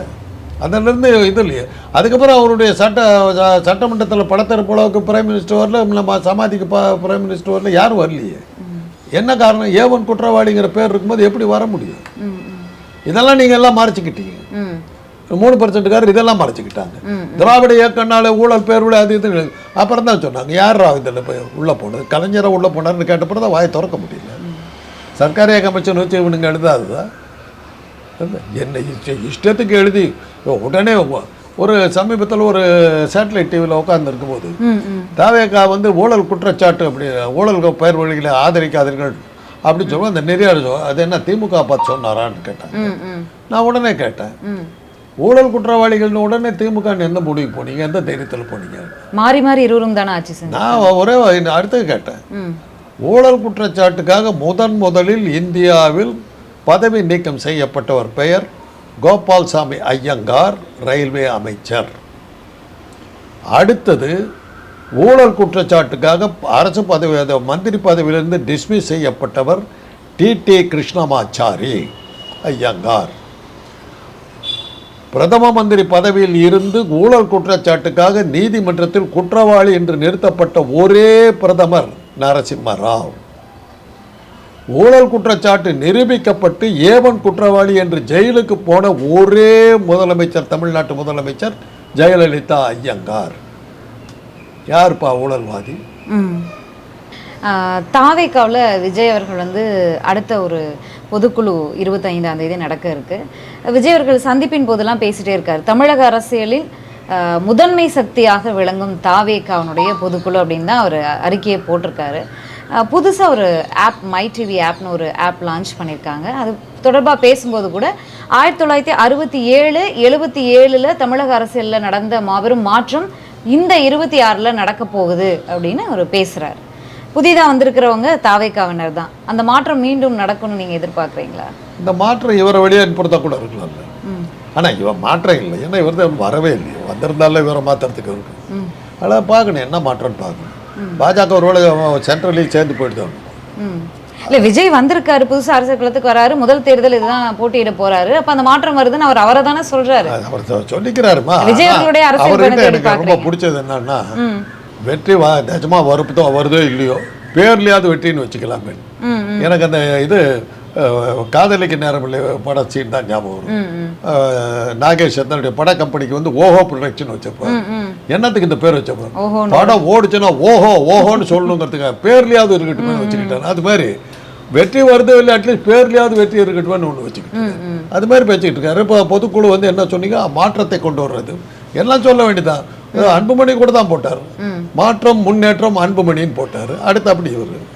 அதிலிருந்து இது இல்லையே. அதுக்கப்புறம் அவருடைய சட்ட சட்டமன்றத்தில் படத்தரப்பு அளவுக்கு பிரைம் மினிஸ்டர் வரல நம்ம சமாதிக்கு பிரைம் மினிஸ்டர் வரல யாரும் வரலையே. என்ன காரணம்? ஏ ஒன் குற்றவாளிங்கிற பேர் இருக்கும்போது எப்படி வர முடியும்? இதெல்லாம் நீங்கள் எல்லாம் மறைச்சிக்கிட்டீங்க. மூணு பர்சன்ட்காரர் இதெல்லாம் மறைச்சிக்கிட்டாங்க. திராவிட இயக்கனால ஊழல் பேருவில் அது இது அப்புறம் தான் சொன்னாங்க யார் இதில் போய் உள்ளே போனது? கலைஞரை உள்ளே போனார்னு கேட்டப்பறம் தான் வாயை திறக்க முடியல. சர்க்காரிய கமிஷன் வச்சு இவனுங்க எழுதாதுதான் என்ன இஷ்ட- இஷ்டத்துக்கு எழுதி உடனே ஒரு சமீபத்தில் ஒரு சேட்டலைட் டிவியில் உட்கார்ந்து இருக்கும்போது ம், ம். தாவேக்கா வந்து ஊழல் குற்றச்சாட்டு அப்படி ஊழல் பெயர் வழிகளை ஆதரிக்காதீர்கள் அப்படின்னு சொல்லுவோம் அந்த சொல்லுவாங்க, அது என்ன திமுக பார்த்து சொன்னாரான்னு ம், நான் உடனே கேட்டேன். ஊழல் குற்றவாளிகள்னு உடனே திமுக எந்த முடிவு போனீங்க எந்த தைரியத்தில் போனீங்க? மாறி மாறி இருவரும் தானே ஆட்சி செஞ்சு நான் ஒரே அடுத்தது கேட்டேன். ஊழல் குற்றச்சாட்டுக்காக முதன் முதலில் இந்தியாவில் பதவி நீக்கம் செய்யப்பட்டவர் பெயர் கோபால்சாமி ஐயங்கார் ரயில்வே அமைச்சர். அடுத்தது ஊழல் குற்றச்சாட்டுக்காக அரசு பதவி மந்திரி பதவியிலிருந்து டிஸ்மிஸ் செய்யப்பட்டவர் டி. டி. கிருஷ்ணமாச்சாரி ஐயங்கார். பிரதம மந்திரி பதவியில் இருந்து ஊழல் குற்றச்சாட்டுக்காக நீதிமன்றத்தில் குற்றவாளி என்று நிறுத்தப்பட்ட ஒரே பிரதமர் நரசிம்ம ராவ் ஊழல் குற்றச்சாட்டு நிரூபிக்கப்பட்டு ஏவன் குற்றவாளி என்று ஜெயிலுக்கு போன ஒரே முதலமைச்சர் தமிழ்நாட்டு முதலமைச்சர் ஜெயலலிதா ஐயங்கார். யாருப்பா ஊழல்வாதி? தாவேக்காவில் விஜய் அவர்கள் வந்து அடுத்த ஒரு பொதுக்குழு இருபத்தைந்தாம் தேதி நடக்க இருக்கு. விஜய் அவர்கள் சந்திப்பின் போதெல்லாம் பேசிட்டே இருக்கார். தமிழக அரசியலில் முதன்மை சக்தியாக விளங்கும் தாவேக்காவினுடைய பொதுக்குழு அப்படின்னு தான் அவர் அறிக்கையை போட்டிருக்காரு. புதுசாக ஒரு ஆப் மை டிவி ஆப்னு ஒரு ஆப் லான்ச் பண்ணியிருக்காங்க அது தொடர்பாக பேசும்போது கூட ஆயிரத்தி தொள்ளாயிரத்தி அறுபத்தி ஏழு எழுபத்தி ஏழில் தமிழக அரசியலில் நடந்த மாபெரும் மாற்றம் இந்த இருபத்தி ஆறில் நடக்க போகுது அப்படின்னு அவர் பேசுகிறார் புதிதாக வந்திருக்கிறவங்க தாவேக்காவினர் தான். அந்த மாற்றம் மீண்டும் நடக்கும்னு நீங்கள் எதிர்பார்க்குறீங்களா? இந்த மாற்றம் இவரை வெளியே அனுப்புறதா கூட இருக்கலாம்ல ஆனால் இவன் மாற்றம் இல்லை. ஏன்னா இவர் தான் வரவே இல்லையே. வந்திருந்தாலும் இவரை மாற்றுறதுக்கு இருக்கு. ம். அதெல்லாம் பார்க்கணும். என்ன மாற்றம்னு பார்க்கணும். பாஜக ஒருவேளை சென்ட்ரலையும் சேர்ந்து ம். இல்லை விஜய் வந்திருக்காரு புதுசு அரசியல் களத்துக்கு வராரு. முதல் தேர்தல் இதுதான் போட்டியிட போறாரு. அப்ப அந்த மாற்றம் வருதுன்னு அவர் அவரை தானே சொல்றாரு. அவர் சொல்லிக்கிறாருமா. விஜய் அவர்களுடைய ஆனா, அரசியல் அவர்கிட்ட பயணத்தை எனக்கு ரொம்ப. பிடிச்சது என்னன்னா வெற்றி வா நிஜமா வருதோ வருதோ இல்லையோ பேர்லையாவது வெற்றின்னு வச்சுக்கலாமே எனக்கு அந்த இது காதலிக்கு நேரம் இல்லை பட சீன் தான் ஞாபகம் வரும். நாகேஷ் தன்னுடைய பட கம்பெனிக்கு வந்து ஓஹோ ப்ரொடக்ஷன் வச்சப்போ என்னத்துக்கு இந்த பேர் வச்சப்போ. படம் ஓடுச்சுன்னா ஓஹோ ஓஹோன்னு சொல்லணுங்கிறதுக்காக பேர்லையாவது இருக்கட்டுமே வச்சுக்கிட்டேன் அது மாதிரி வெற்றி வருது இல்லை அட்லீஸ்ட் பேர்லையாவது வெற்றி இருக்கட்டும்னு ஒன்று வச்சுக்கிட்டேன் அது மாதிரி பேசிக்கிட்டு இருக்காரு. இப்போ பொதுக்குழு வந்து என்ன சொன்னீங்க மாற்றத்தை கொண்டு வர்றது. எல்லாம் சொல்ல வேண்டியதான் அன்புமணி கூட தான் போட்டார். மாற்றம் முன்னேற்றம் அன்புமணின்னு போட்டார். அடுத்து அப்படி இவர்.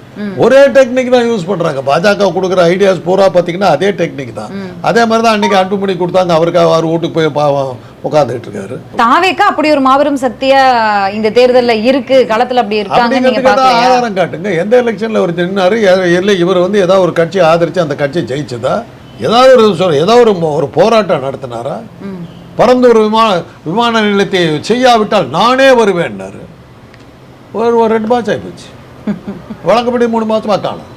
ஒரே டெக்னிக் தான் யூஸ் பண்றாங்க. பாஜக கொடுக்குற ஐடியாஸ் பூரா பார்த்தீங்கன்னா அதே டெக்னிக் தான். அதே மாதிரி தான் அன்னைக்கு அன்புமணி கொடுத்தாங்க. அவருக்கு அவர் வீட்டுக்கு போய் பாவம் உட்காந்துட்டு இருக்காரு. தாவேக்கா அப்படி ஒரு மாபெரும் சக்தியா இந்த தேர்தல்ல இருக்கு. களத்துல அப்படி இருக்காங்க ஆதாரம் காட்டுங்க. எந்த எலெக்ஷன்ல அவர் நின்னாரு இல்லை இவர் வந்து ஏதாவது ஒரு கட்சி ஆதரிச்சு அந்த கட்சி ஜெயிச்சதா? ஏதாவது ஒரு ஏதாவது ஒரு ஒரு போராட்டம் நடத்தினாரா? பரந்தூர் விமான விமான நிலையத்தை செய்யாவிட்டால் நானே வருவேன்னாரு. ஒரு ஒரு ரெண்டு மாதம் ஆகிப்போச்சு வழக்கப்படி மூணு மாசமா காணும்.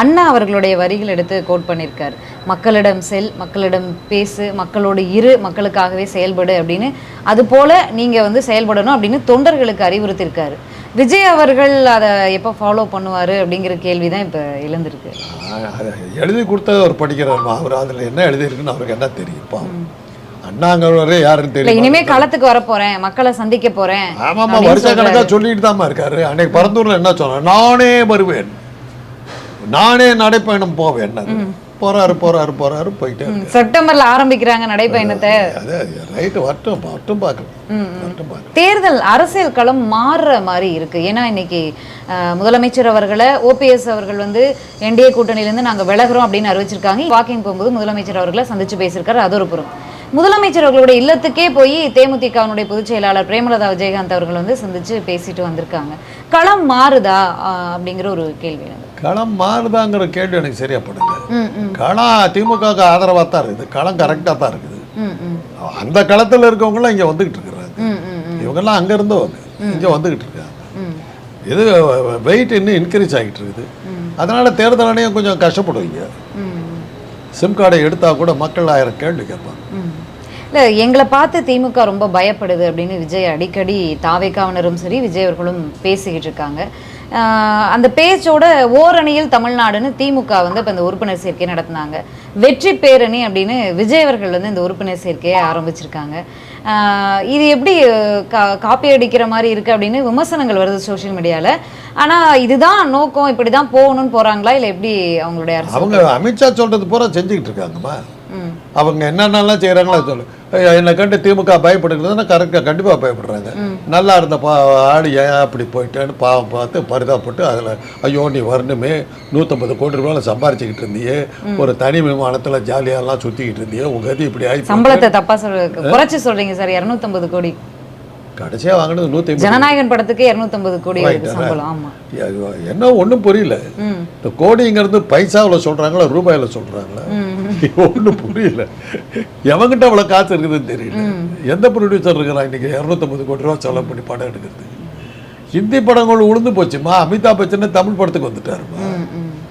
அண்ணா அவர்களுடைய வரிகள் எடுத்து கோட் பண்ணியிருக்காரு மக்களிடம் செல் மக்களிடம் பேசு மக்களோடு இரு மக்களுக்காகவே செயல்படு அப்படின்னு. அது போல நீங்க வந்து செயல்படணும் அப்படின்னு தொண்டர்களுக்கு அறிவுறுத்தியிருக்காரு விஜய் அவர்கள் அதை எப்போ ஃபாலோ பண்ணுவாரு அப்படிங்கிற கேள்வி தான் இப்போ எழுந்திருக்கு. எழுதி கொடுத்தது அவர் படிக்கிறார் அவர் அதில் என்ன எழுதியிருக்குன்னு அவருக்கு என்ன தெரியும் யாருன்னு இனிமே களத்துக்கு வர போறேன் மக்களை சந்திக்க போறேன் வருஷ. கணக்கா சொல்லிட்டு தாம்மா இருக்காரு. அன்னைக்கு பரந்தூர்ல என்ன சொன்னார்? நானே வருவேன். நானே நடைப்பயணம் போவேன் போறாரு போறாரு போறாரு போயிட்டே. செப்டம்பர்ல ஆரம்பிக்கிறாங்க நடைப்பயணத்தை. ரைட்டு வரட்டும் வரட்டும் பார்க்கலாம். தேர்தல் அரசியல் களம் மாறுற மாதிரி இருக்கு. ஏன்னா இன்னைக்கு முதலமைச்சர் அவர்களை ஓபிஎஸ் அவர்கள் வந்து என்டிஏ கூட்டணியிலேருந்து நாங்க விலகுறோம் அப்படின்னு அறிவிச்சிருக்காங்க. வாக்கிங் போகும்போது முதலமைச்சர் அவர்களை சந்திச்சு பேசியிருக்காரு. அது ஒரு புறம். முதலமைச்சர் அவர்களுடைய இல்லத்துக்கே போய் தேமுதிகவினுடைய பொதுச் செயலாளர் பிரேமலதா விஜயகாந்த் அவர்கள் வந்து சந்திச்சு பேசிட்டு வந்திருக்காங்க. களம் மாறுதா அப்படிங்கிற ஒரு கேள்வி களம் மாறுதாங்கிற கேள்வி எனக்கு சரியா படல. களம் திமுகவுக்கு ஆதரவாக தான் இருக்குது. களம் கரெக்டாக தான் இருக்குது. அந்த களத்தில் இருக்கவங்களாம் இங்கே வந்துகிட்டு இருக்கிறாங்க. இவங்கெல்லாம் அங்கே இருந்தவங்க. இங்கே வந்துகிட்டு இருக்காங்க. இது வெயிட் இன்னும் இன்க்ரீஸ் ஆகிட்டு இருக்குது. அதனால தேர்தல் ஆணையம் கொஞ்சம் கஷ்டப்படுவீங்க. சிம் கார்டை எடுத்தால் கூட மக்கள் ஆயிரம் கேள்வி கேட்பாங்க. இல்ல எங்களை பார்த்து திமுக ரொம்ப பயப்படுது அப்படின்னு விஜய் அடிக்கடி தாவேக்காவினரும் சரி விஜய் அவர்களும் பேசிக்கிட்டு இருக்காங்க. அந்த பேச்சோட ஓரணியில் தமிழ்நாடுன்னு திமுக வந்து இப்போ இந்த உறுப்பினர் சேர்க்கை நடத்தினாங்க. வெற்றி பேரணி அப்படின்னு விஜய் அவர்கள் வந்து இந்த உறுப்பினர் சேர்க்கையை ஆரம்பிச்சிருக்காங்க. இது எப்படி கா காப்பி அடிக்கிற மாதிரி இருக்கு அப்படின்னு விமர்சனங்கள் வருது சோஷியல் மீடியால. ஆனா இதுதான் நோக்கம் இப்படி தான் போகணும்னு போறாங்களா? இல்லை எப்படி அவங்களுடைய அரசு அவங்க அமித்ஷா சொல்றது பூரா செஞ்சுக்கிட்டு இருக்காங்கம்மா. அவங்க என்னென்னலாம் செய்கிறாங்களோ சொல்லு. என்னை கண்டு திமுக பயப்படுகிறதுனா கரெக்டாக கண்டிப்பாக பயப்படுறாங்க நல்லா இருந்த பா ஆடு ஏன் அப்படி போயிட்டேன்னு பாவம் பார்த்து பரிதாப்பட்டு அதில் ஐயோ நீ வரணுமே நூற்றம்பது கோடி ரூபாய் சம்பாரிச்சுக்கிட்டு இருந்தியே ஒரு தனி விமானத்தில் ஜாலியாலாம் சுற்றிக்கிட்டு இருந்தியே உங்கள் கதி இப்படி ஆகி சம்பளத்தை தப்பா சொல்ற குறைச்சு சொல்றீங்க சார் 250 கோடி. கடைசியாக வாங்கினது நூற்றி ஜனநாயகன் படத்துக்கு 250 கோடி என்ன ஒன்றும் புரியல. இந்த கோடிங்கிறது பைசாவில் சொல்கிறாங்களா ரூபாயில் சொல்கிறாங்களா ஒன்றும் புரியல. எவங்கிட்ட அவ்வளோ காசு இருக்குதுன்னு தெரியல. எந்த ப்ரொடியூசர் இருக்கிறான் இன்னைக்கு இரநூத்தம்பது கோடி ரூபா செலவு பண்ணி படம் எடுக்கிறது? ஹிந்தி படங்கள் உளுந்து போச்சுமா? அமிதாப் பச்சனை தமிழ் படத்துக்கு வந்துட்டாருமா.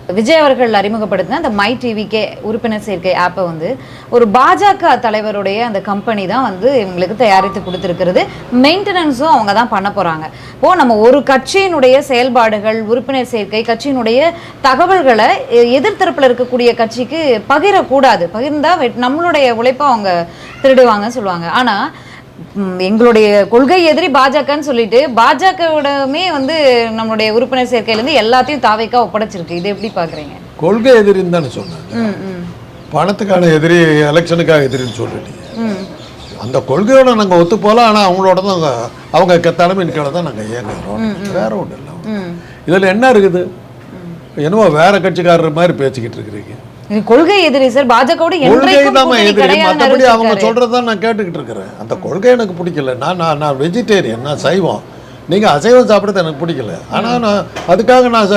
விஜய் அவர்கள் அறிமுகப்படுத்தின அந்த மை டிவிக்கே உறுப்பினர் சேர்க்கை ஆப்பை வந்து ஒரு பாஜக தலைவருடைய அந்த கம்பெனி தான் வந்து இவங்களுக்கு தயாரித்து கொடுத்துருக்கிறது. மெயின்டெனன்ஸும் அவங்க தான் பண்ண போகிறாங்க இப்போது நம்ம ஒரு கட்சியினுடைய செயல்பாடுகள் உறுப்பினர் சேர்க்கை கட்சியினுடைய தகவல்களை எதிர்த்தரப்பில் இருக்கக்கூடிய கட்சிக்கு பகிரக்கூடாது. பகிர்ந்தால் வெட்- நம்மளுடைய உழைப்பை அவங்க திருடுவாங்கன்னு சொல்லுவாங்க. ஆனால் எங்களுடைய கொள்கை எதிரி பாஜகன்னு சொல்லிட்டு பாஜகவிடமே வந்து நம்மளுடைய உறுப்பினர் சேர்க்கையிலேருந்து எல்லாத்தையும் தாவைக்கா ஒப்படைச்சிருக்கு. இது எப்படி பார்க்குறீங்க? கொள்கை எதிரின்னு தானே சொன்னாங்க. பணத்துக்கான எதிரி எலெக்ஷனுக்காக எதிரின்னு சொல்லிட்டீங்க அந்த கொள்கையோட நாங்கள் ஒத்து போகலாம் ஆனால் அவங்களோட தான் அவங்க தலைமையின் கீழே தான் நாங்கள் இயங்குறோம். வேற ஒன்றும் இல்லை. இதில் என்ன இருக்குது? என்னவோ வேற கட்சிக்காரர் மாதிரி பேசிக்கிட்டு இருக்கிறீங்க. கொள்கை எதிரி சார் பாஜகவோட மற்றபடி அவங்க அறிவிச்சிருக்காரு. சொல்றத நான் கேட்டுக்கிட்டு இருக்கிறேன். அந்த கொள்கை எனக்கு பிடிக்கல. நான் நான் நான் வெஜிடேரியன் நான் சைவம். நீங்கள் அசைவம் சாப்பிட்றது எனக்கு பிடிக்கல. ஆனால் நான் அதுக்காக நான்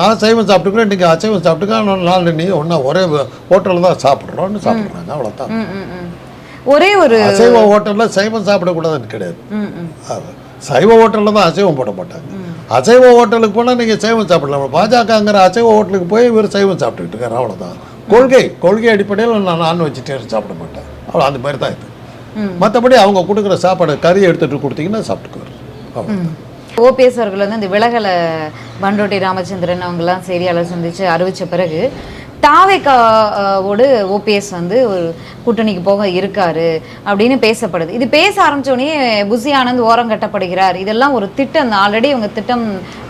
நான் சைவம் சாப்பிட்டுக்கிறேன் நீங்கள் அசைவம் சாப்பிட்டுக்க நாலு நீ ஒன்றா ஒரே ஹோட்டலில் தான் சாப்பிட்றோன்னு சாப்பிட்றாங்க. அவ்வளோதான் ஒரே ஒரு அசைவ ஹோட்டலில் சைவம் சாப்பிடக்கூடாதுன்னு கிடையாது. சைவ ஹோட்டலில் தான் அசைவம் போட மாட்டாங்க. அசைவ ஹோட்டலுக்கு போனால் நீங்கள் சைவம் சாப்பிடலாம். பாஜகங்கிற அசைவ ஹோட்டலுக்கு போய் இவர் சைவம் சாப்பிட்டுக்கிட்டு இருக்காரு. அவ்வளோதான் கொள்கை கொள்கை அடிப்படையில் நான் நான் வெஜிடேரியன் சாப்பிட மாட்டேன். அவ்வளோ அந்த மாதிரி தான் இது. மற்றபடி அவங்க கொடுக்குற சாப்பாடு கறி எடுத்துகிட்டு கொடுத்தீங்கன்னா சாப்பிட்டுக்குவார். அவ்வளோ ஓபிஎஸ் அவர்கள் வந்து இந்த விலகலை பண்டோட்டி ராமச்சந்திரன் அவங்கெல்லாம் செய்தியாளர் சந்திச்சு அறிவிச்ச பிறகு தாவேக்காவோடு ஓபிஎஸ் வந்து ஒரு கூட்டணிக்கு போக இருக்காரு அப்படின்னு பேசப்படுது. இது பேச ஆரம்பிச்ச உடனே புசி ஆனந்த் ஓரம் கட்டப்படுகிறார். இதெல்லாம் ஒரு திட்டம். ஆல்ரெடி இவங்க திட்டம்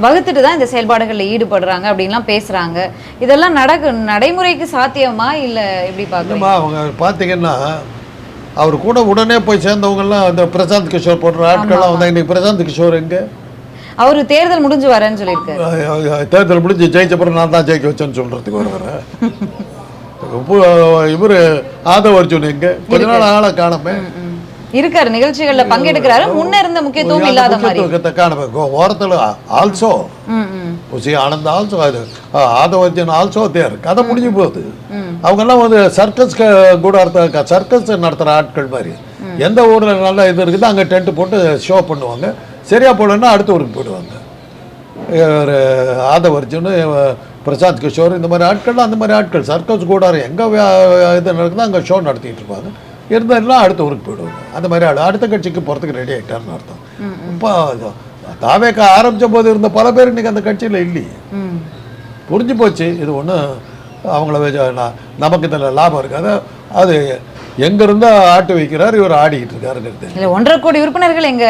வகுத்துட்டு தான் இந்த செயல்பாடுகளில் ஈடுபடுறாங்க அப்படின்லாம் பேசுறாங்க. இதெல்லாம் நடக்கு நடைமுறைக்கு சாத்தியமா இல்லை எப்படி இல்லைம்மா அவங்க பார்த்தீங்கன்னா அவர் கூட உடனே போய் சேர்ந்தவங்கெல்லாம் அந்த பிரசாந்த் கிஷோர் போன்ற ஆட்கள்லாம் வந்து இன்னைக்கு பிரசாந்த் கிஷோர் எங்கே? அவர் தேர்தல் முடிஞ்சு வரேன்னு சொல்லியிருக்காரு. தேர்தல் முடிஞ்சு ஜெயிச்ச பிறகு நான் தான் ஜெயிக்க வச்சேன்னு சொல்கிறதுக்கு வருவார் இவர் ஆதவ அர்ஜுன் எங்கே? கொஞ்ச நாள் ஆளை காணமே. ம். இருக்காரு நிகழ்ச்சிகள்ல பங்கெடுக்கிறாரு. முன்ன இருந்த முக்கியத்துவம் இல்லாத மாதிரி. காணமே. ஓரத்தில் also. உசி Anand also Aadhav Arjun also there. கதை முடிஞ்சு போகுது. ம். அவங்கெல்லாம் வந்து சர்க்கஸ் கூட சர்க்கஸ் நடத்துகிற ஆட்கள் மாதிரி. எந்த ஊரில் நல்ல இது இருக்குது அங்கே டென்ட் போட்டு ஷோ பண்ணுவாங்க. சரியா போடலன்னா அடுத்த ஊருக்கு போயிடுவாங்க ஒரு ஆதவ அர்ஜுன் பிரசாந்த் கிஷோர் இந்த மாதிரி ஆட்கள்லாம் அந்த மாதிரி ஆட்கள் சர்க்கஸ் கூடாரு எங்கே இது நடக்குதோ அங்கே ஷோ நடத்திட்டு இருப்பாங்க. இருந்தாலும் அடுத்த ஊருக்கு போயிடுவாங்க அந்த மாதிரி ஆள். அடுத்த கட்சிக்கு போகிறதுக்கு ரெடி ஆகிட்டாருன்னு அர்த்தம். இப்போ தாவேக்கா ஆரம்பித்த போது இருந்த பல பேர் இன்னைக்கு அந்த கட்சியில் இல்லையே. புரிஞ்சு போச்சு. இது ஒன்றும் அவங்கள நமக்கு இதில் லாபம் இருக்காது. அது எங்கேருந்தோ ஆட்டு வைக்கிறார் இவர் ஆடிக்கிட்டு இருக்காருங்கிறது இல்ல ஒன்றரை கோடி உறுப்பினர்கள் எங்க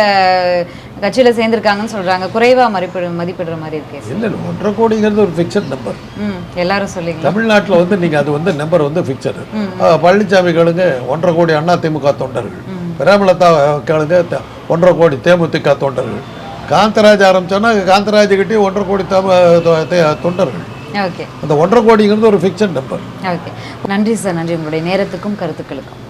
கட்சியில சேர்ந்திருக்காங்கன்னு சொல்றாங்க. குறைவா மதிப்பிடு மதிப்பிடுற மாதிரி இருக்கே. இல்லை இல்லை ஒன்றரை கோடிங்கிறது ஒரு ஃபிக்ஸட் நம்பர் ம் எல்லாரும் சொல்லிங்க. தமிழ்நாட்டில் வந்து நீங்கள் அது வந்து நம்பர் வந்து ஃபிக்ஸடு பழனிசாமி கேளுங்க ஒன்றரை கோடி அண்ணா திமுக தொண்டர்கள். பிரேமலதா கேளுங்க த- ஒன்றரை கோடி தேமுதிக தொண்டர்கள். காந்தராஜ் ஆரம்பிச்சோன்னா காந்தராஜ் கிட்டே ஒன்றரை கோடி தொண்டர்கள். ஓகே. அந்த ஒன்றரை கோடிங்கிறது ஒரு ஃபிக்ஸட் நம்பர் ஓகே. நன்றி சார் நன்றி. உங்களுடைய நேரத்துக்கும் கருத்துக்களுக்கும்.